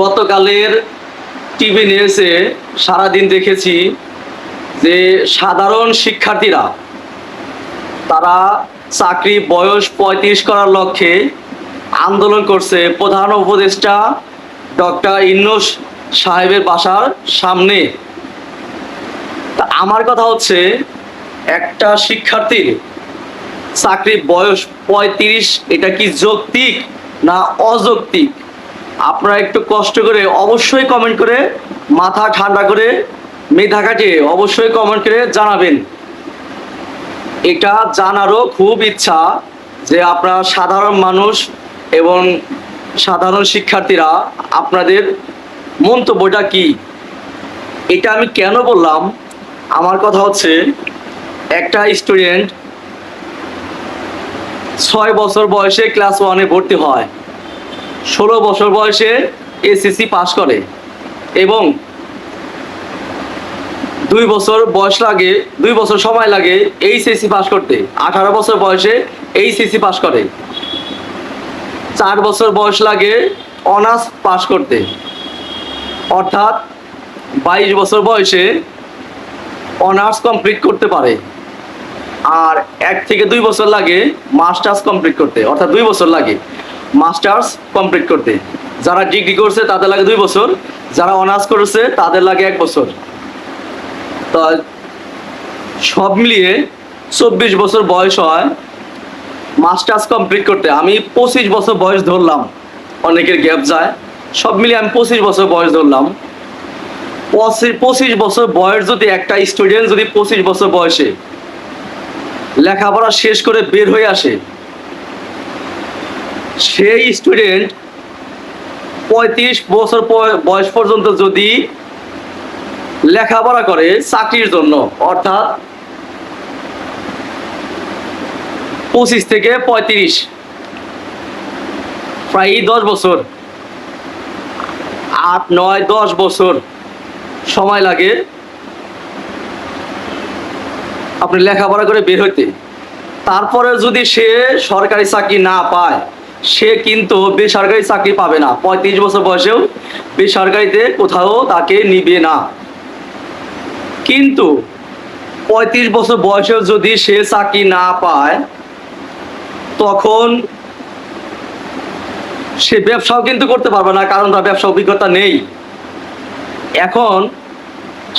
গতকালের টিভি নিউজে সারাদিন দেখেছি যে সাধারণ শিক্ষার্থীরা, তারা চাকরি বয়স পঁয়ত্রিশ করার লক্ষ্যে আন্দোলন করছে। প্রধান উপদেষ্টা ডক্টর ইন্নুস সাহেবের বাসার সামনে। তা আমার কথা হচ্ছে, একটা শিক্ষার্থীর চাকরির বয়স পঁয়ত্রিশ, এটা কি যৌক্তিক না অযৌক্তিক? আপনারা একটু কষ্ট করে অবশ্যই কমেন্ট করে, মাথা ঠান্ডা করে, মেধা কাটিয়ে অবশ্যই কমেন্ট করে জানাবেন। এটা জানারও খুব ইচ্ছা যে আপনারা সাধারণ মানুষ এবং সাধারণ শিক্ষার্থীরা আপনাদের মন্তব্যটা কি? এটা আমি কেন বললাম? আমার কথা হচ্ছে, একটা স্টুডেন্ট ছয় বছর বয়সে ক্লাস ওয়ানে ভর্তি হয়। ষোলো বছর বয়সে এসএসসি পাস করে এবং দুই বছর বয়স লাগে, দুই বছর সময় লাগে এইচএসসি পাস করতে। আঠারো বছর বয়সে এইচএসসি পাস করে। চার বছর বয়স লাগে অনার্স পাস করতে। অর্থাৎ বাইশ বছর বয়সে অনার্স কমপ্লিট করতে পারে। আর এক থেকে দুই বছর লাগে মাস্টার্স কমপ্লিট করতে। অর্থাৎ দুই বছর লাগে। মাস্টার্স কমপ্লিট করতে। যারা ডিগ্রি করছে, তাদের লাগে দুই বছর। যারা অনার্স করেছে, তাদের লাগে এক বছর। তো সব মিলিয়ে চব্বিশ বছর বয়স হয় মাস্টার্স কমপ্লিট করতে। আমি পঁচিশ বছর বয়স ধরলাম। অনেকের গ্যাপ যায়। সব মিলিয়ে আমি পঁচিশ বছর বয়স ধরলাম। পঁচিশ- বছর বয়স যদি একটা স্টুডেন্ট যদি পঁচিশ বছর বয়সে লেখাপড়া শেষ করে বের হয়ে আসে সেই স্টুডেন্ট পঁয়ত্রিশ বছর বয়স পর্যন্ত যদি লেখাপড়া করে চাকরির জন্য, অর্থাৎ পঁচিশ থেকে পঁয়ত্রিশ প্রায় দশ বছর, আট, নয়, দশ বছর সময় লাগে আপনি লেখাপড়া করে বের হইতে। তারপরে যদি সে সরকারি চাকরি না পায় সে কিন্তু বেসরকারি চাকরি পাবে না। পঁয়ত্রিশ বছর বয়সেও বেসরকারিতে কোথাও তাকে নিবে না। কিন্তু পঁয়ত্রিশ বছর বয়সেও যদি সে চাকরি না পায়, তখন সে ব্যবসাও কিন্তু করতে পারবে না, কারণ তার ব্যবসা অভিজ্ঞতা নেই। এখন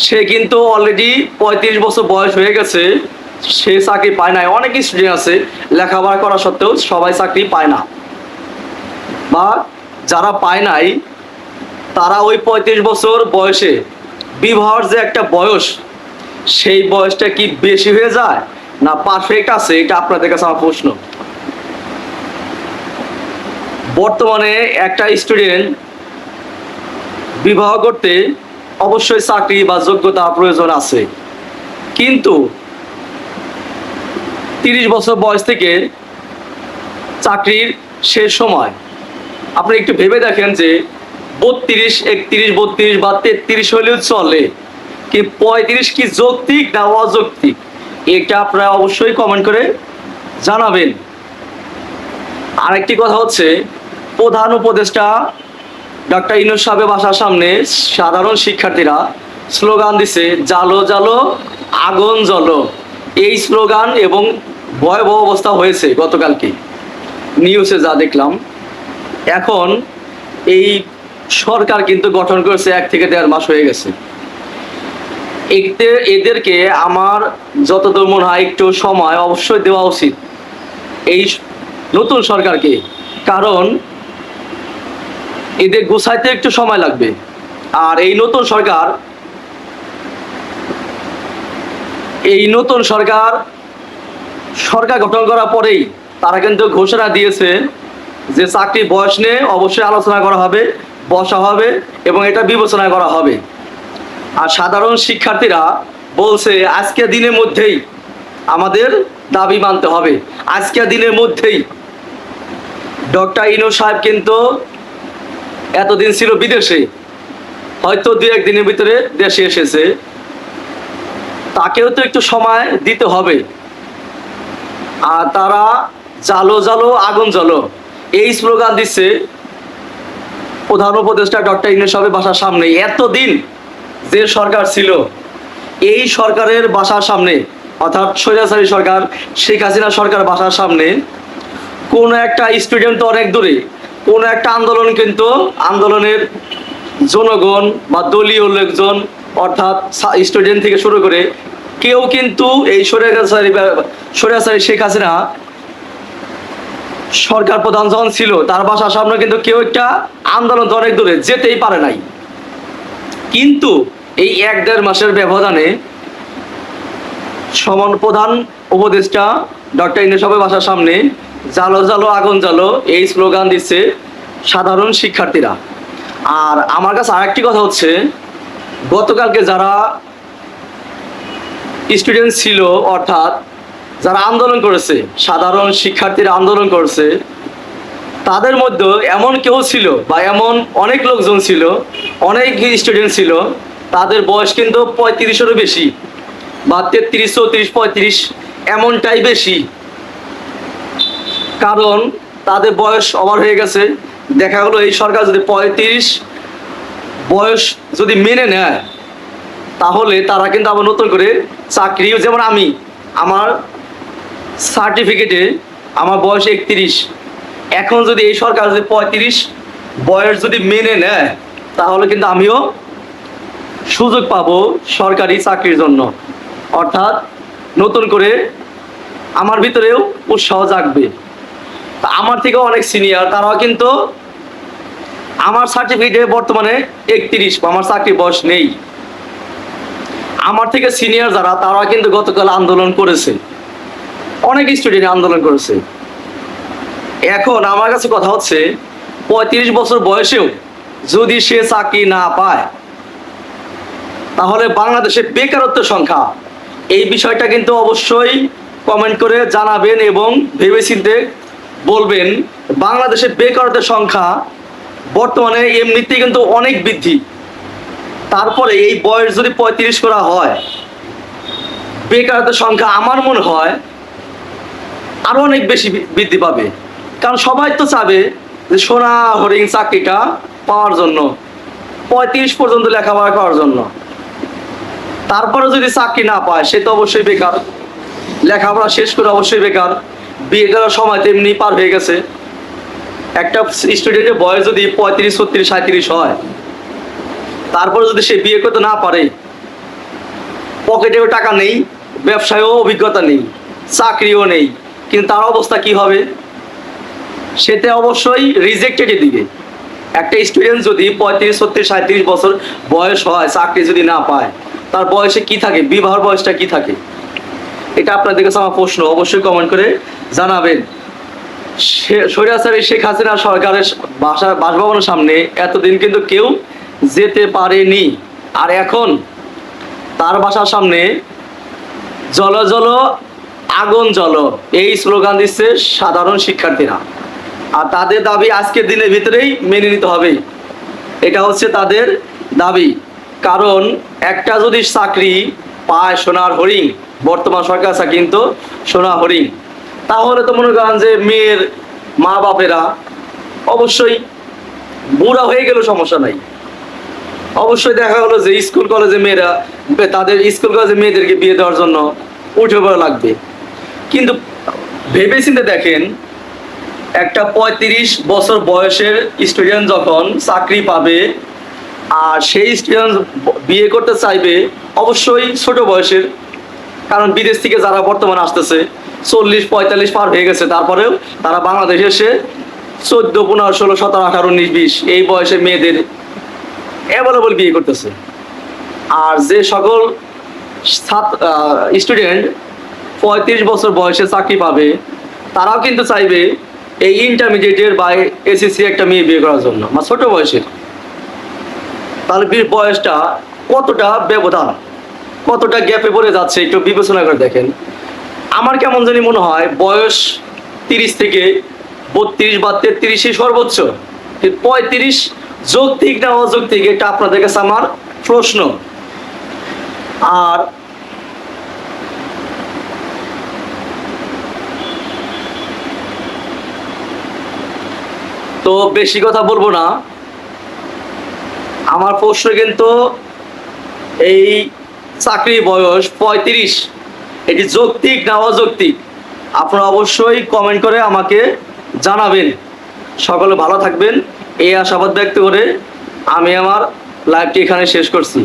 সে কিন্তু অলরেডি পঁয়ত্রিশ বছর বয়স হয়ে গেছে, সে চাকরি পায় নাই। অনেক স্টুডেন্ট আছে, লেখাপড়া করা সত্ত্বেও সবাই চাকরি পায় না। বা যারা পায় নাই, তারা ওই পঁয়ত্রিশ বছর বয়সে বিবাহর যে একটা বয়স, সেই বয়সটা কি বেশি হয়ে যায় না পারফেক্ট আছে? এটা আপনাদের কাছে আমার প্রশ্ন। বর্তমানে একটা স্টুডেন্ট বিবাহ করতে অবশ্যই চাকরি বা যোগ্যতা প্রয়োজন আছে। কিন্তু তিরিশ বছর বয়স থেকে চাকরির শেষ সময় আপনি একটু ভেবে দেখেন যে বত্রিশ, একত্রিশ, বত্রিশ বা তেত্রিশ হলেও চলে। কি পঁয়ত্রিশ কি যৌক্তিক না অযৌক্তিক? এটা আপনারা অবশ্যই কমেন্ট করে জানাবেন। আরেকটি কথা হচ্ছে, প্রধান উপদেষ্টা ডক্টর ইনুস সাহেবের বাসার সামনে সাধারণ শিক্ষার্থীরা স্লোগান দিছে, জালো জালো, আগুন, জ্বলো। এই স্লোগান এবং ভয়াবহ অবস্থা হয়েছে গতকালকে। নিউজে যা দেখলাম এখন এই সরকার কিন্তু গঠন করেছে এক থেকে দেড় মাস হয়ে গেছে। এদেরকে আমার যতদূর মনে হয় একটু সময় অবশ্যই দেওয়া উচিত এই নতুন সরকারকে, কারণ এদের গোছাইতে একটু সময় লাগবে। আর এই নতুন সরকার, এই নতুন সরকার সরকার গঠন করার পরেই তারা কিন্তু ঘোষণা দিয়েছে যে চাকরি বয়স নিয়ে অবশ্যই আলোচনা করা হবে, বসা হবে এবং এটা বিবেচনা করা হবে। আর সাধারণ শিক্ষার্থীরা বলছে, আজকে দিনের মধ্যেই আমাদের দাবি মানতে হবে। আজকে দিনের মধ্যেই ডক্টর ইনো সাহেব কিন্তু এতদিন ছিল বিদেশে, হয়তো দু একদিনের ভিতরে দেশে এসেছে। তাকেও তো একটু সময় দিতে হবে। আর তারা জালো জালো আগুন জ্বলো। এই স্লোগান দিচ্ছে প্রধান উপদেষ্টা ডক্টর ইউনুস সাহেবের বাসার সামনে। এতদিন যে সরকার ছিল, এই সরকারের বাসার সামনে, অর্থাৎ স্বৈরাচারী সরকার, শেখ হাসিনা সরকার বাসার সামনে, কোন একটা স্টুডেন্ট তো অনেক দূরে, কোন একটা আন্দোলন কিন্তু আন্দোলনের জনগণ বা দলীয় লোকজন, অর্থাৎ স্টুডেন্ট থেকে শুরু করে কেউ কিন্তু এই স্বৈরাচারী স্বৈরাচারী শেখ হাসিনা সরকার প্রধান যখন ছিল, তার বাসার সামনে কিন্তু কেউ একটা আন্দোলন অনেক দূরে যেতেই পারে নাই। কিন্তু এই এক দেড় মাসের ব্যবধানে সমান প্রধান উপদেষ্টা ডক্টর ইন্দ্রসবের বাসার সামনে জালো জালো, আগুন জালো এই স্লোগান দিচ্ছে সাধারণ শিক্ষার্থীরা। আর আমার কাছে আরেকটি কথা হচ্ছে, গতকালকে যারা স্টুডেন্ট ছিল, অর্থাৎ যারা আন্দোলন করেছে, সাধারণ শিক্ষার্থীরা আন্দোলন করেছে, তাদের মধ্যে এমন কেউ ছিল বা এমন অনেক লোকজন ছিল, অনেক স্টুডেন্ট ছিল, তাদের বয়স কিন্তু পঁয়ত্রিশেরও বেশি বা তেত্রিশ, চৌত্রিশ, পঁয়ত্রিশ এমনটাই বেশি। কারণ তাদের বয়স ওভার হয়ে গেছে। দেখা গেলো এই সরকার যদি পঁয়ত্রিশ বয়স যদি মেনে নেয়, তাহলে তারা কিন্তু আবার নতুন করে চাকরি যেমন আমি, আমার সার্টিফিকেটে আমার বয়স একত্রিশ। এখন যদি এই সরকার যদি পঁয়ত্রিশ, বয়স যদি মেনে নেয়, তাহলে কিন্তু আমিও সুযোগ পাবো সরকারি চাকরির জন্য। অর্থাৎ নতুন করে আমার ভিতরেও উৎসাহ জাগবে। আমার থেকেও অনেক সিনিয়র তারাও কিন্তু আমার সার্টিফিকেটে বর্তমানে একত্রিশ, আমার চাকরি বয়স নেই। আমার থেকে সিনিয়র যারা তারা কিন্তু গতকাল আন্দোলন করেছে। অনেক স্টুডেন্ট আন্দোলন করেছে। এখন আমার কাছে কথা হচ্ছে, পঁয়ত্রিশ বছর বয়সেও যদি সে চাকরি না পায়, তাহলে বাংলাদেশে বেকারত্বের সংখ্যা, এই বিষয়টা কিন্তু অবশ্যই কমেন্ট করে জানাবেন এবং ভেবেচিন্তে বলবেন, বাংলাদেশে বেকারত্বের সংখ্যা বর্তমানে এমনিতেই কিন্তু অনেক বৃদ্ধি। তারপরে এই বয়স যদি পঁয়ত্রিশ করা হয় বেকারত্বের সংখ্যা আমার মনে হয় আরও অনেক বেশি বৃদ্ধি পাবে। কারণ সবাই তো চাবে যে সোনা হরিং চাকরিটা পাওয়ার জন্য, পঁয়ত্রিশ পর্যন্ত লেখাপড়া করার জন্য। তারপরে যদি চাকরি না পায়, সে তো অবশ্যই বেকার। লেখাপড়া শেষ করে অবশ্যই বেকার। বিয়ে করার সময় তেমনি পার হয়ে গেছে। একটা স্টুডেন্টের বয়স যদি পঁয়ত্রিশ, ছত্রিশ সাঁত্রিশ হয়, তারপরে যদি সে বিয়ে করতে না পারে, পকেটেও টাকা নেই, ব্যবসায়ও অভিজ্ঞতা নেই, চাকরিও নেই। কিন্তু তার অবস্থা কি হবে? সেতে অবশ্যই রিজেক্টেডের দিকে একটা স্টুডেন্ট যদি পঁয়ত্রিশ, ছত্রিশ সাঁত্রিশ বছর বয়স হয়, চাকরি যদি না পায়, তার বয়সে কি থাকে? বিবাহর বয়সটা কি থাকে? এটা আপনাদের কাছে আমার প্রশ্ন, অবশ্যই কমেন্ট করে জানাবেন। সে- স্বৈরাচারী শেখ হাসিনা সরকারের বাসা বাসভবনের সামনে এতদিন কিন্তু কেউ যেতে পারেনি। আর এখন তার বাসার সামনে জল জল আগুন জল এই স্লোগান দিচ্ছে সাধারণ শিক্ষার্থীরা। আর তাদের দাবি আজকের দিনের ভিতরেই মেনে নিতে হবে। এটা হচ্ছে তাদের দাবি। কারণ একটা যদি চাকরি পায় সোনার হরিং বর্তমান সরকার কিন্তু সোনা হরিং তাহলে তো মনে করেন যে মেয়ের মা বাপেরা অবশ্যই বুড়া হয়ে গেল সমস্যা নাই। অবশ্যই দেখা গেলো যে স্কুল কলেজে মেয়েরা, তাদের স্কুল কলেজে মেয়েদেরকে বিয়ে দেওয়ার জন্য উঠে পড়া লাগবে। কিন্তু ভেবে চিন্তে দেখেন, একটা পঁয়ত্রিশ বছর বয়সের স্টুডেন্ট যখন চাকরি পাবে, আর সেই স্টুডেন্ট বিয়ে করতে চাইবে অবশ্যই ছোট বয়সের, কারণ বিদেশ থেকে যারা বর্তমানে আসতেছে, চল্লিশ, পঁয়তাল্লিশ পার হয়ে গেছে, তারপরেও তারা বাংলাদেশে এসে চোদ্দ, পনেরো, ষোলো, সতেরো, আঠারো, উনিশ, বিশ এই বয়সে মেয়েদের অ্যাভেলেবল বিয়ে করতেছে। আর যে সকল স্টুডেন্ট পঁয়ত্রিশ বছর বয়সে চাকরি পাবে, তারাও কিন্তু চাইবে এই ইন্টারমিডিয়েটের বা এসএসসি একটা মেয়ে বিয়ে করার জন্য বা ছোট বয়সের তাহলে বয়সটা কতটা ব্যবধান? কতটা গ্যাপে পড়ে যাচ্ছে? একটু বিবেচনা করে দেখেন। আমার কেমন জানি মনে হয় বয়স তিরিশ থেকে বত্রিশ বা তেত্রিশই সর্বোচ্চ। পঁয়ত্রিশ যৌক্তিক না অযৌক্তিক, এটা আপনাদের কাছে আমার প্রশ্ন। আর তো বেশি কথা বলব না। আমার প্রশ্ন কিন্তু এই চাকরি বয়স পঁয়ত্রিশ, এটি যৌক্তিক না অযৌক্তিক? আপনারা অবশ্যই কমেন্ট করে আমাকে জানাবেন। সকলে ভালো থাকবেন। এই আশাবাদ ব্যক্ত করে আমি আমার লাইভটি এখানে শেষ করছি।